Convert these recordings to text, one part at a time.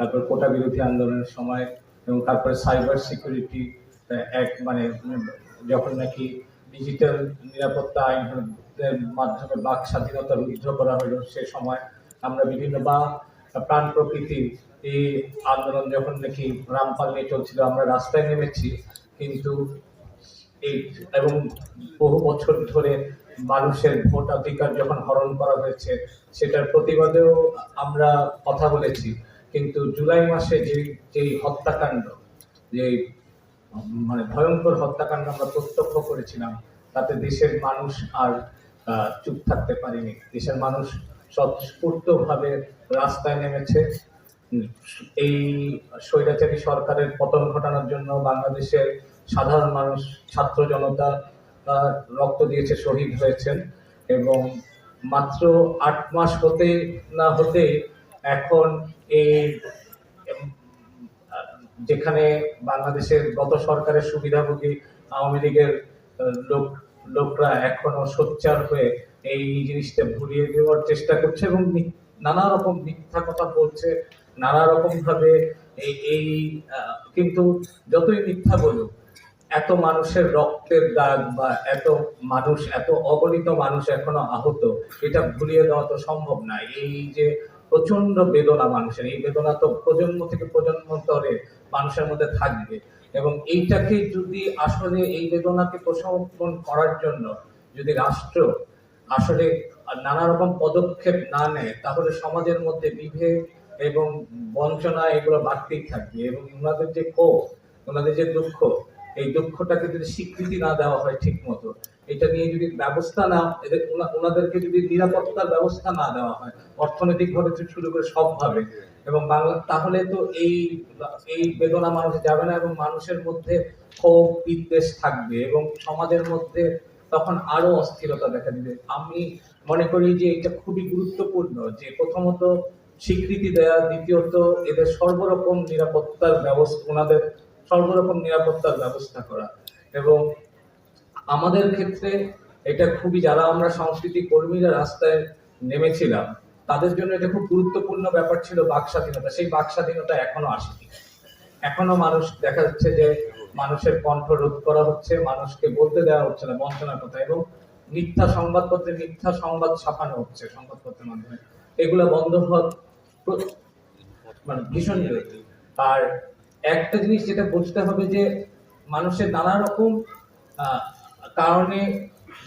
তারপর কোটা বিরোধী আন্দোলনের সময় এবং তারপরে সাইবার সিকিউরিটি এক মানে যখন নাকি ডিজিটাল নিরাপত্তা আইনের মাধ্যমে বাক স্বাধীনতা রুদ্ধ করা হলো, সে সময় আমরা বিভিন্ন বা প্রাণ প্রকৃতির এই আন্দোলন যখন নাকি রামপাল নিয়ে চলছিল, আমরা রাস্তায় নেমেছি। কিন্তু এই এবং বহু বছর ধরে মানুষের ভোটাধিকার যখন হরণ করা হয়েছে, সেটার প্রতিবাদেও আমরা কথা বলেছি। কিন্তু জুলাই মাসে যে, যেই হত্যাকাণ্ড, যে মানে ভয়ঙ্কর হত্যাকাণ্ড আমরা প্রত্যক্ষ করেছিলাম, তাতে দেশের মানুষ আর চুপ থাকতে পারেনি। দেশের মানুষ স্বতঃস্ফূর্তভাবে রাস্তায় নেমেছে। এই স্বৈরাচারী সরকারের পতন ঘটানোর জন্য বাংলাদেশের সাধারণ মানুষ, ছাত্র জনতা রক্ত দিয়েছে, শহীদ হয়েছেন এবং মাত্র আট মাস হতে, না হতে এখন এই যেখানে বাংলাদেশের গত সরকারের সুবিধাভোগী আওয়ামী লীগের লোক, লোকরা এখনও সোচ্চার হয়ে এই জিনিসটা ভুলিয়ে দেওয়ার চেষ্টা করছে এবং নানা রকম মিথ্যা কথা বলছে, নানা রকম ভাবে এই এই কিন্তু যতই মিথ্যা বলুক, এত মানুষের রক্তের দাগ বা এত মানুষ, এত অগণিত মানুষ এখনও আহত, এটা ভুলিয়ে দেওয়া তো সম্ভব না। এই যে প্রচণ্ড বেদনা মানুষের। এই বেদনা তো প্রজন্ম থেকে প্রজন্মান্তরে মানুষের মধ্যে থাকবে। এবং এইটাকে যদি আসলে এই বেদনাকে প্রশমন করার জন্য যদি রাষ্ট্র আসলে নানা রকম পদক্ষেপ না নেয়, তাহলে সমাজের মধ্যে বিভেদ এবং বঞ্চনা এগুলো বাড়তেই থাকবে। এবং ওনাদের যে ক্ষোভ, ওনাদের যে দুঃখ এই দুঃখটাকে যদি স্বীকৃতি না দেওয়া হয় ঠিক মতো এটা নিয়ে যদি ব্যবস্থা না, এদের ওনা- ওনাদেরকে যদি নিরাপত্তার ব্যবস্থা না দেওয়া হয়, অর্থনৈতিকভাবে শুরু করে সবভাবে, এবং বাংলা, তাহলে তো এই এই বেদনা মানুষ যাবে না এবং মানুষের মধ্যে ক্ষোভ, বিদ্বেষ থাকবে এবং সমাজের মধ্যে তখন আরও অস্থিরতা দেখা দিবে। আমি মনে করি যে এটা খুবই গুরুত্বপূর্ণ যে প্রথমত স্বীকৃতি দেওয়া দ্বিতীয়ত এদের সর্বরকম নিরাপত্তার ব্যবস্থা, ওনাদের সর্বরকম নিরাপত্তার ব্যবস্থা করা। এবং আমাদের ক্ষেত্রে এটা খুবই, যারা আমরা সংস্কৃতি কর্মীরা রাস্তায় নেমেছিলাম, তাদের জন্য এটা খুব গুরুত্বপূর্ণ ব্যাপার ছিল বাক স্বাধীনতা। সেই বাক স্বাধীনতা এখনও আসেনি। এখনও মানুষ, দেখা যাচ্ছে যে মানুষের কণ্ঠ রোধ করা হচ্ছে, মানুষকে বলতে দেওয়া হচ্ছে না, বঞ্চনার কথা। এবং মিথ্যা সংবাদপত্রে মিথ্যা সংবাদ ছাপানো হচ্ছে সংবাদপত্রের মাধ্যমে। এগুলো বন্ধ হওয়ার মানে ভীষণ আর একটা জিনিস যেটা বুঝতে হবে যে মানুষের নানা রকম কারণে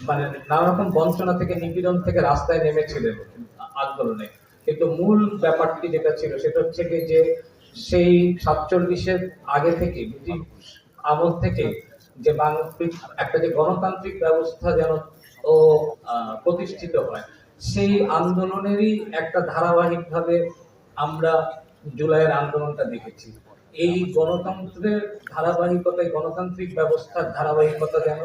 মানে নানা রকম বঞ্চনা থেকে, নিপীড়ন থেকে রাস্তায় নেমেছিলেন আন্দোলনে। কিন্তু মূল ব্যাপারটি যেটা ছিল সেটা হচ্ছে যে সেই সাতচল্লিশের আগে থেকে, ব্রিটিশ আমল থেকে যে বাংলা একটা যে গণতান্ত্রিক ব্যবস্থা যেন ও প্রতিষ্ঠিত হয়, সেই আন্দোলনেরই একটা ধারাবাহিকভাবে আমরা জুলাইয়ের আন্দোলনটা দেখেছি। এই গণতন্ত্রের ধারাবাহিকতায় গণতান্ত্রিক ব্যবস্থার ধারাবাহিকতা যেন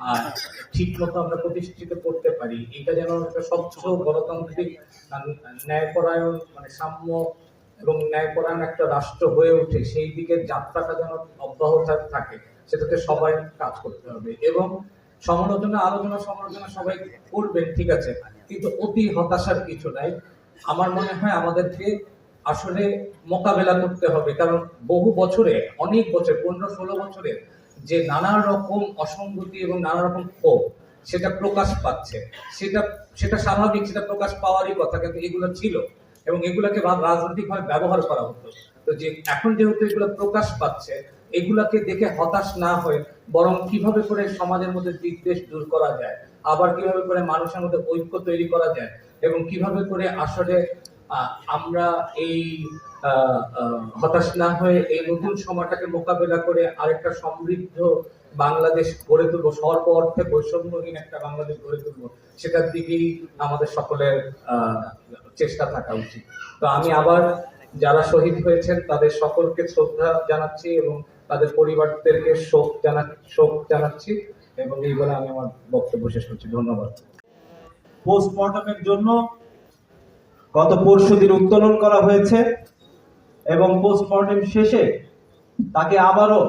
আহ, ঠিক মতো আমরা প্রতিষ্ঠিত করতে পারি এটা যেন একটা স্বচ্ছ গণতান্ত্রিক ন্যায়পরায়ণ মানে সাম্য এবং ন্যায়পরায়ণ একটা রাষ্ট্র হয়ে ওঠে সেই দিকের যাত্রাটা যেন অব্যাহত থাকে সেটাতে সবাই কাজ করতে হবে এবং সমালোচনা আলোচনা সমালোচনা সবাই করবেন ঠিক আছে কিন্তু অতি হতাশার কিছু নাই। আমার মনে হয় আমাদেরকে আসলে মোকাবেলা করতে হবে, কারণ বহু বছরে, অনেক বছর, পনেরো ষোলো বছরে যে নানা রকম অসঙ্গতি এবং নানা রকম ক্ষোভ, সেটা প্রকাশ পাচ্ছে। সেটা সেটা স্বাভাবিক, সেটা প্রকাশ পাওয়ারই কথা, কিন্তু এগুলো ছিল এবং এগুলাকে রাজনৈতিকভাবে ব্যবহার করা হতো। তো যে, এখন যেহেতু এগুলো প্রকাশ পাচ্ছে, এগুলাকে দেখে হতাশ না হয়ে বরং কীভাবে করে সমাজের মধ্যে বিদ্বেষ দূর করা যায়, আবার কীভাবে করে মানুষের মধ্যে ঐক্য তৈরি করা যায় এবং কীভাবে করে আসলে আমরা এই হতাশ না হয়ে এই নতুন সময়টাকে মোকাবেলা করে আরেকটা সমৃদ্ধ বাংলাদেশ গড়ে তুলবো সর্ব অর্থে বৈষম্যহীন একটা বাংলাদেশ গড়ে তুলবো, সেটার দিকেই আমাদের সকলের চেষ্টা থাকা উচিত। তো আমি আবার যারা শহীদ হয়েছেন, তাদের সকলকে শ্রদ্ধা জানাচ্ছি এবং তাদের পরিবারদেরকে শোক জানা, শোক জানাচ্ছি এবং এই বলে আমি আমার বক্তব্য শেষ করছি। ধন্যবাদ। পোস্টমর্টমের জন্য গত পরশু দিন উত্তোলন করা হয়েছে এবং পোস্টমর্টম শেষে তাকে আবারও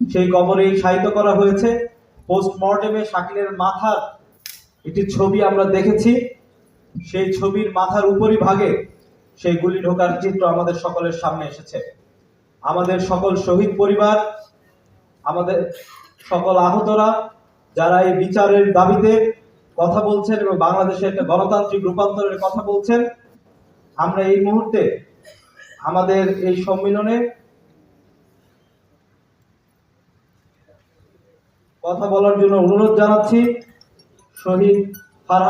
সেই কবরেই শায়িত করা হয়েছে। পোস্টমর্টমে শাকিলের মাথার একটি ছবি আমরা দেখেছি। সেই ছবির মাথার উপরিভাগে সেই গুলি ঢোকার চিত্র আমাদের সকলের সামনে এসেছে। আমাদের সকল শহীদ পরিবার, আমাদের সকল আহতরা, যারা এই বিচারের দাবিতে কথা বলছেন এবং বাংলাদেশের একটা গণতান্ত্রিক রূপান্তরের কথা বলছেন। আমরা এই মুহূর্তে আমাদের এই সম্মেলনে কথা বলার জন্য অনুরোধ জানাচ্ছি। শহীদ ফারহান